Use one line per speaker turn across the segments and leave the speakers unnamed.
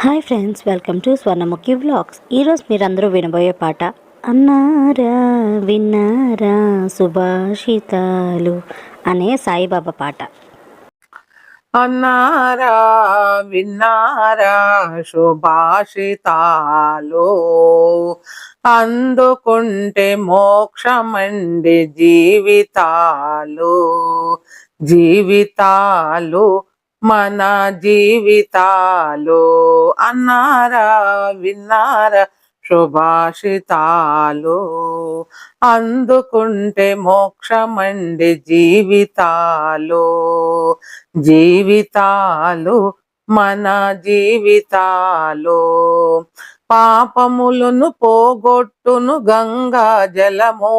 Hi friends welcome to Swarnamukhi vlogs. ఈరోజు మీరందరూ వినబోయే పాట అన్నారా విన్నారా సుభాషితాలు అనే సాయిబాబా పాట.
అన్నారా విన్నారా శుభాషితాలు అందుకుంటే మోక్షమండి జీవితాలు. జీవితాలు మన జీవితాలు అన్నారా విన్నారా శుభాషితాలు? అందుకుంటే మోక్షమండి జీవితాలు. జీవితాలు మన జీవితాలు. పాపములను పోగొట్టును గంగా జలము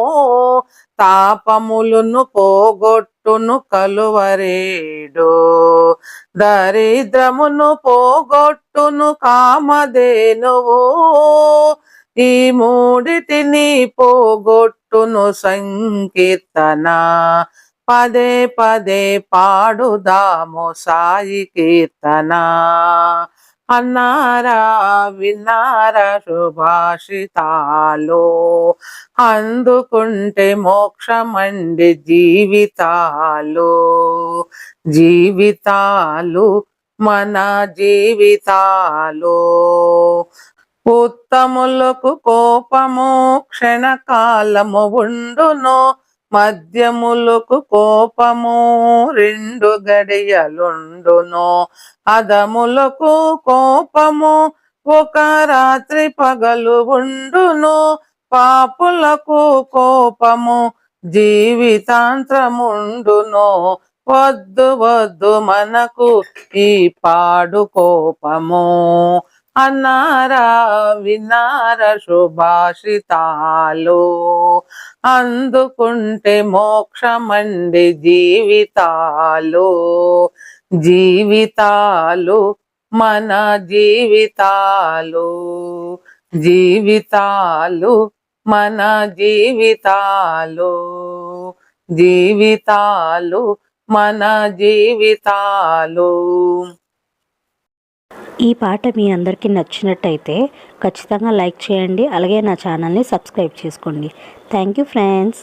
తాపములను పోగొట్టును కలువరేడు. దరిద్రమును పోగొట్టును కామధేనువు ఈ మూడిటిని పోగొట్టును సంకీర్తన. పదే పదే పాడుదాము సాయి కీర్తన. అన్నారా విన్నారా శుభాషితాలో అందుకుంటే మోక్షమండి జీవితాలు. జీవితాలు మన జీవితాలు. ఉత్తములకు కోపము క్షణకాలము ఉండును మద్యములకు కోపము రెండు గడియలుండును. అదములకు కోపము ఒక రాత్రి పగలు ఉండును. పాపులకు కోపము జీవితాంత్రముండును. వద్దు వద్దు మనకు ఈ పాడు కోపము. అన్నారా విన్నార శుభాషితాలు? అందుకుంటే మోక్షమండి జీవితాలు. జీవితాలు మన జీవితాలు. జీవితాలు మన జీవితాలు. జీవితాలు మన జీవితాలు.
ఈ పాట మీ అందరికీ నచ్చినట్టయితే ఖచ్చితంగా లైక్ చేయండి అలాగే నా ఛానల్ని సబ్స్క్రైబ్ చేసుకోండి. Thank you friends.